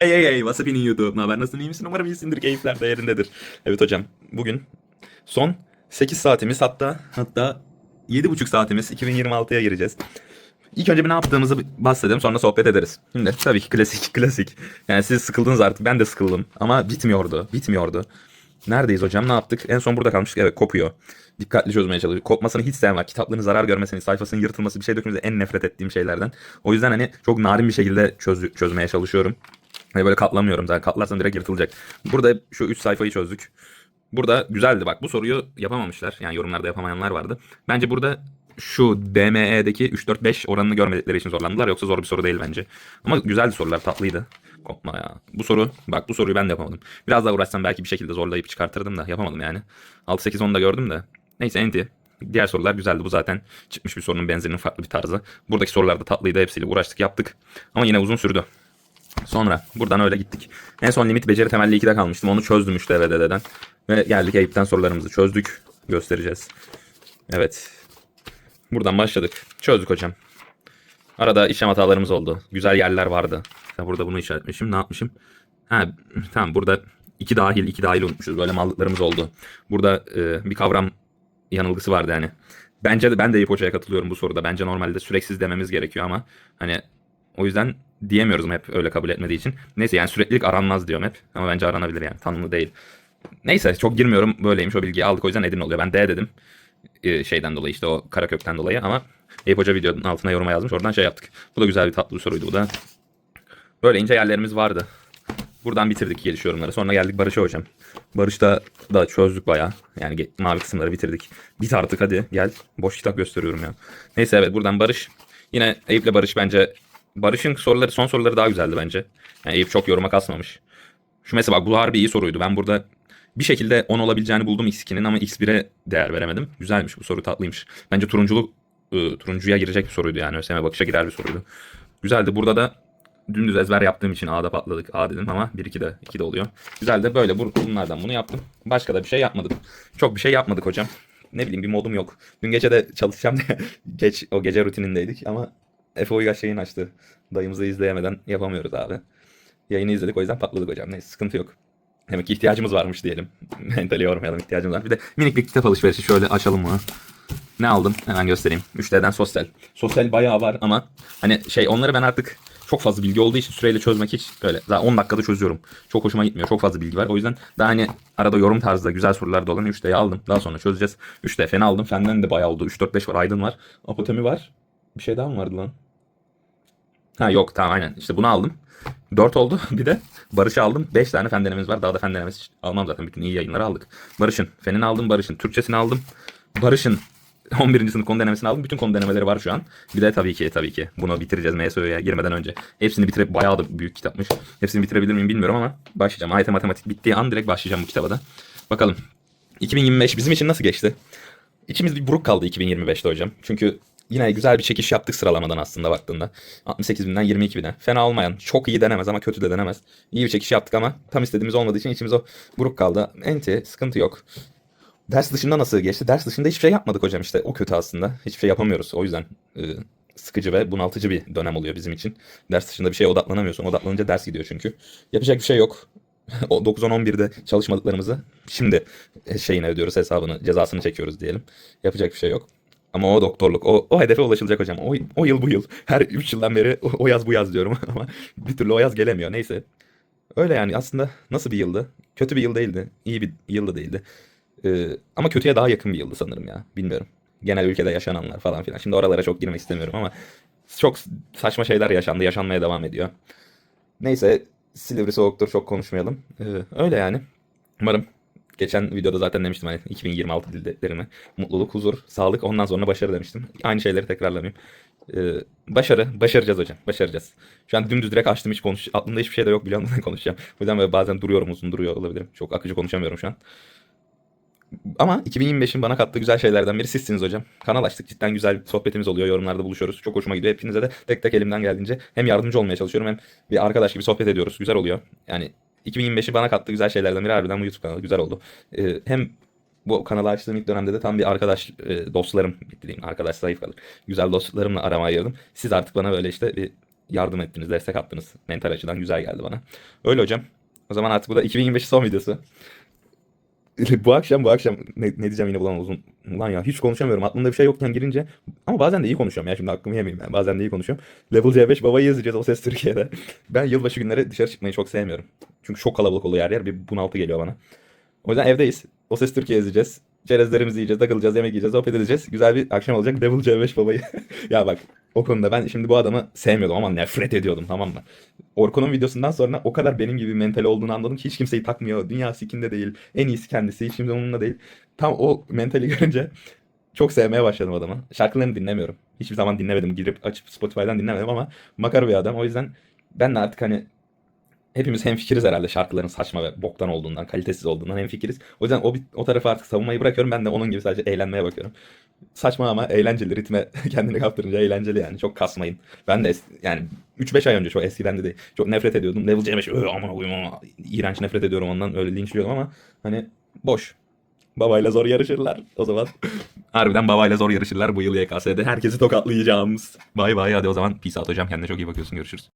Hey hey hey what's up in YouTube? Ne haber nasılsın iyi misin? Umarım iyisindir keyifler de yerindedir. Evet hocam bugün son 8 saatimiz hatta hatta 7,5 saatimiz 2026'ya gireceğiz. İlk önce bir ne yaptığımızı bahsedelim sonra sohbet ederiz. Şimdi tabii ki klasik klasik. Yani siz sıkıldınız artık ben de sıkıldım ama bitmiyordu bitmiyordu. Neredeyiz hocam ne yaptık? En son burada kalmıştık evet kopuyor. Dikkatli çözmeye çalışıyor. Kopmasını hiç sevmem. Kitapların zarar görmesini, sayfasının yırtılması bir şey dökülmesi en nefret ettiğim şeylerden. O yüzden hani çok narin bir şekilde çöz çözmeye çalışıyorum. Hani böyle katlamıyorum zaten. Katlarsam direkt yırtılacak. Burada şu 3 sayfayı çözdük. Burada güzeldi bak bu soruyu yapamamışlar. Yani yorumlarda yapamayanlar vardı. Bence burada şu DME'deki 3-4-5 oranını görmedikleri için zorlandılar. Yoksa zor bir soru değil bence. Ama güzeldi sorular tatlıydı. Kopma ya. Bu soru bak bu soruyu ben de yapamadım. Biraz daha uğraşsam belki bir şekilde zorlayıp çıkartırdım da yapamadım yani. 6-8-10'u da gördüm de. Neyse enti. Diğer sorular güzeldi. Bu zaten çıkmış bir sorunun benzerinin farklı bir tarzı. Buradaki sorular da tatlıydı. Hepsiyle uğraştık yaptık. Ama yine uzun sürdü. Sonra buradan öyle gittik. En son limit beceri temelli 2'de kalmıştım. Onu çözdüm işte EVD'den. Ve geldik Eyüp'ten sorularımızı çözdük. Göstereceğiz. Evet. Buradan başladık. Çözdük hocam. Arada işlem hatalarımız oldu. Güzel yerler vardı. Ya burada bunu işaretmişim. Ne yapmışım? Ha tamam burada iki dahil iki dahil unutmuşuz. Böyle mallıklarımız oldu. Burada e, bir kavram yanılgısı vardı yani. Bence de ben de Eyüp Hoca'ya katılıyorum bu soruda. Bence normalde süreksiz dememiz gerekiyor ama hani o yüzden diyemiyoruz hep öyle kabul etmediği için. Neyse yani süreklilik aranmaz diyorum hep. Ama bence aranabilir yani. Tanımlı değil. Neyse çok girmiyorum. Böyleymiş o bilgiyi aldık. O yüzden Edin oluyor. Ben D dedim. Ee, şeyden dolayı işte o karakökten dolayı ama Eyüp Hoca videonun altına yoruma yazmış. Oradan şey yaptık. Bu da güzel bir tatlı bir soruydu bu da. Böyle ince yerlerimiz vardı. Buradan bitirdik geliş yorumları. Sonra geldik Barış'a hocam. Barış'ta da çözdük baya. Yani mavi kısımları bitirdik. Bit artık hadi gel. Boş kitap gösteriyorum ya. Neyse evet buradan Barış. Yine Eyüp'le Barış bence Barış'ın soruları son soruları daha güzeldi bence. Yani Eyüp çok yoruma kasmamış. Şu mesela bak bu harbi iyi soruydu. Ben burada bir şekilde 10 olabileceğini buldum X2'nin ama X1'e değer veremedim. Güzelmiş bu soru tatlıymış. Bence turunculuk ı, turuncuya girecek bir soruydu yani. ÖSYM bakışa girer bir soruydu. Güzeldi. Burada da dümdüz ezber yaptığım için A'da patladık. A dedim ama 1-2'de 2'de oluyor. Güzel de böyle bu- bunlardan bunu yaptım. Başka da bir şey yapmadık. Çok bir şey yapmadık hocam. Ne bileyim bir modum yok. Dün gece de çalışacağım diye geç o gece rutinindeydik ama Efe Uygaç yayın açtı. Dayımızı izleyemeden yapamıyoruz abi. Yayını izledik o yüzden patladık hocam. Neyse sıkıntı yok. Demek ki ihtiyacımız varmış diyelim. Mentali yormayalım ihtiyacımız var. Bir de minik bir kitap alışverişi şöyle açalım mı? Ne aldım? Hemen göstereyim. 3D'den sosyal. Sosyal bayağı var ama hani şey onları ben artık çok fazla bilgi olduğu için süreyle çözmek hiç böyle. Zaten 10 dakikada çözüyorum. Çok hoşuma gitmiyor. Çok fazla bilgi var. O yüzden daha hani arada yorum tarzda güzel sorular da olan 3D'yi aldım. Daha sonra çözeceğiz. 3D fena aldım. Fenden de bayağı oldu. 3-4-5 var. Aydın var. Apotemi var. Bir şey daha mı vardı lan? Ha yok tamam aynen. İşte bunu aldım. 4 oldu. Bir de Barış'ı aldım. 5 tane fen denememiz var. Daha da fen denemesi almam zaten. Bütün iyi yayınları aldık. Barış'ın fenini aldım. Barış'ın Türkçesini aldım. Barış'ın 11. sınıf konu denemesini aldım. Bütün konu denemeleri var şu an. Bir de tabii ki tabii ki bunu bitireceğiz MSÖ'ye girmeden önce. Hepsini bitirip bayağı da büyük kitapmış. Hepsini bitirebilir miyim bilmiyorum ama başlayacağım. AYT matematik bittiği an direkt başlayacağım bu kitaba da. Bakalım. 2025 bizim için nasıl geçti? İçimiz bir buruk kaldı 2025'te hocam. Çünkü yine güzel bir çekiş yaptık sıralamadan aslında baktığında. 68 binden 22 bine. Fena olmayan. Çok iyi denemez ama kötü de denemez. İyi bir çekiş yaptık ama tam istediğimiz olmadığı için içimiz o buruk kaldı. Enti sıkıntı yok. Ders dışında nasıl geçti? Ders dışında hiçbir şey yapmadık hocam işte. O kötü aslında. Hiçbir şey yapamıyoruz. O yüzden e, sıkıcı ve bunaltıcı bir dönem oluyor bizim için. Ders dışında bir şeye odaklanamıyorsun. Odaklanınca ders gidiyor çünkü. Yapacak bir şey yok. O 9-10-11'de çalışmadıklarımızı şimdi şeyine ödüyoruz hesabını, cezasını çekiyoruz diyelim. Yapacak bir şey yok. Ama o doktorluk, o, o hedefe ulaşılacak hocam. O, o yıl bu yıl. Her 3 yıldan beri o, o yaz bu yaz diyorum ama bir türlü o yaz gelemiyor. Neyse. Öyle yani aslında nasıl bir yıldı? Kötü bir yıl değildi. İyi bir yıl da değildi. Ee, ama kötüye daha yakın bir yıldı sanırım ya. Bilmiyorum. Genel ülkede yaşananlar falan filan. Şimdi oralara çok girmek istemiyorum ama çok saçma şeyler yaşandı. Yaşanmaya devam ediyor. Neyse Silivri soğuktur çok konuşmayalım. Ee, öyle yani. Umarım geçen videoda zaten demiştim hani 2026 dileklerimi. Mutluluk, huzur, sağlık ondan sonra başarı demiştim. Aynı şeyleri tekrarlamayayım. Ee, başarı, başaracağız hocam. Başaracağız. Şu an dümdüz direkt açtım hiç konuş. Aklımda hiçbir şey de yok biliyorum ne konuşacağım. O yüzden böyle bazen duruyorum uzun duruyor olabilirim. Çok akıcı konuşamıyorum şu an. Ama 2025'in bana kattığı güzel şeylerden biri sizsiniz hocam. Kanal açtık cidden güzel sohbetimiz oluyor. Yorumlarda buluşuyoruz. Çok hoşuma gidiyor. Hepinize de tek tek elimden geldiğince hem yardımcı olmaya çalışıyorum hem bir arkadaş gibi sohbet ediyoruz. Güzel oluyor. Yani 2025'i bana kattığı güzel şeylerden biri harbiden bu YouTube kanalı. Güzel oldu. Ee, hem bu kanalı açtığım ilk dönemde de tam bir arkadaş e, dostlarım diyeyim. Arkadaş zayıf kalır. Güzel dostlarımla arama ayırdım. Siz artık bana böyle işte bir yardım ettiniz, destek attınız. Mental açıdan güzel geldi bana. Öyle hocam. O zaman artık bu da 2025 son videosu. bu akşam bu akşam ne, ne diyeceğim yine bulan uzun. Ulan ya hiç konuşamıyorum. Aklımda bir şey yokken girince. Ama bazen de iyi konuşuyorum ya. Şimdi hakkımı yemeyeyim ben. Bazen de iyi konuşuyorum. Level C5 babayı yazacağız o ses Türkiye'de. Ben yılbaşı günleri dışarı çıkmayı çok sevmiyorum. Çünkü çok kalabalık oluyor yer yer. Bir bunaltı geliyor bana. O yüzden evdeyiz. O ses Türkiye yazacağız. Çerezlerimizi yiyeceğiz, takılacağız, yemek yiyeceğiz, sohbet edeceğiz. Güzel bir akşam olacak. Devil C5 babayı. ya bak o konuda ben şimdi bu adamı sevmiyordum ama nefret ediyordum tamam mı? Orkun'un videosundan sonra o kadar benim gibi mental olduğunu anladım ki hiç kimseyi takmıyor. Dünya sikinde değil. En iyisi kendisi. Hiç kimse onunla değil. Tam o mentali görünce çok sevmeye başladım adamı. Şarkılarını dinlemiyorum. Hiçbir zaman dinlemedim. Girip açıp Spotify'dan dinlemedim ama makara bir adam. O yüzden ben de artık hani hepimiz hemfikiriz herhalde şarkıların saçma ve boktan olduğundan, kalitesiz olduğundan hemfikiriz. O yüzden o, o tarafı artık savunmayı bırakıyorum. Ben de onun gibi sadece eğlenmeye bakıyorum. Saçma ama eğlenceli. Ritme kendini kaptırınca eğlenceli yani. Çok kasmayın. Ben de yani 3-5 ay önce çok eskiden de değil. Çok nefret ediyordum. Level C5 öyle aman koyayım ama iğrenç nefret ediyorum ondan. Öyle linçliyordum ama hani boş. Babayla zor yarışırlar o zaman. Harbiden babayla zor yarışırlar bu yıl YKS'de. Herkesi tokatlayacağımız. Bay bay hadi o zaman peace out hocam. Kendine çok iyi bakıyorsun. Görüşürüz.